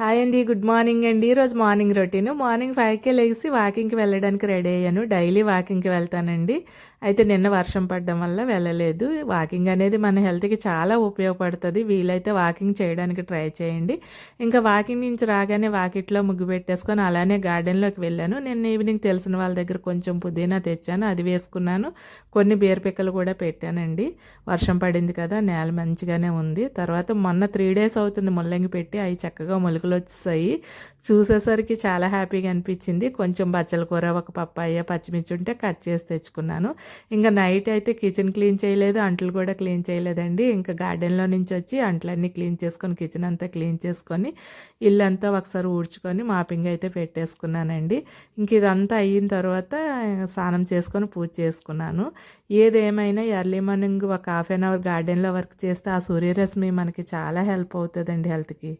Hi అండి good morning అండి. ఈరోజు మార్నింగ్ రొటీన్. మార్నింగ్ ఫైవ్కే లేచి వాకింగ్కి వెళ్ళడానికి రెడీ అయ్యాను. డైలీ వాకింగ్కి వెళ్తానండి. అయితే నిన్న వర్షం పడడం వల్ల వెళ్ళలేదు. వాకింగ్ అనేది మన హెల్త్కి చాలా ఉపయోగపడుతుంది. వీలైతే వాకింగ్ చేయడానికి ట్రై చేయండి. ఇంకా వాకింగ్ నుంచి రాగానే వాకిట్లో ముగ్గు పెట్టేసుకొని అలానే గార్డెన్లోకి వెళ్ళాను. నిన్న ఈవినింగ్ తెలిసిన వాళ్ళ దగ్గర కొంచెం పుదీనా తెచ్చాను. అది వేసుకున్నాను. కొన్ని బీరపిక్కలు కూడా పెట్టానండి. వర్షం పడింది కదా నేల మంచిగానే ఉంది. తర్వాత మొన్న త్రీ డేస్ అవుతుంది ముల్లంగి పెట్టి. అవి చక్కగా మొలకలు వచ్చేసాయి చూసేసరికి చాలా హ్యాపీగా అనిపించింది. కొంచెం బచ్చల కూర ఒక పప్పాయ పచ్చిమిర్చి ఉంటే కట్ చేసి తెచ్చుకున్నాను. ఇంకా నైట్ అయితే కిచెన్ క్లీన్ చేయలేదు అంట్లు కూడా క్లీన్ చేయలేదండి. ఇంకా గార్డెన్లో నుంచి వచ్చి అంట్లన్నీ క్లీన్ చేసుకొని కిచెన్ అంతా క్లీన్ చేసుకొని ఇల్లంతా ఒకసారి ఊడ్చుకొని మాపింగ్ అయితే పెట్టేసుకున్నానండి. ఇంక ఇదంతా అయిన తర్వాత స్నానం చేసుకొని పూజ చేసుకున్నాను. ఏదేమైనా ఎర్లీ మార్నింగ్ ఒక హాఫ్ అన్ అవర్ గార్డెన్లో వర్క్ చేస్తే ఆ సూర్యరశ్మి మనకి చాలా హెల్ప్ అవుతుందండి హెల్త్కి.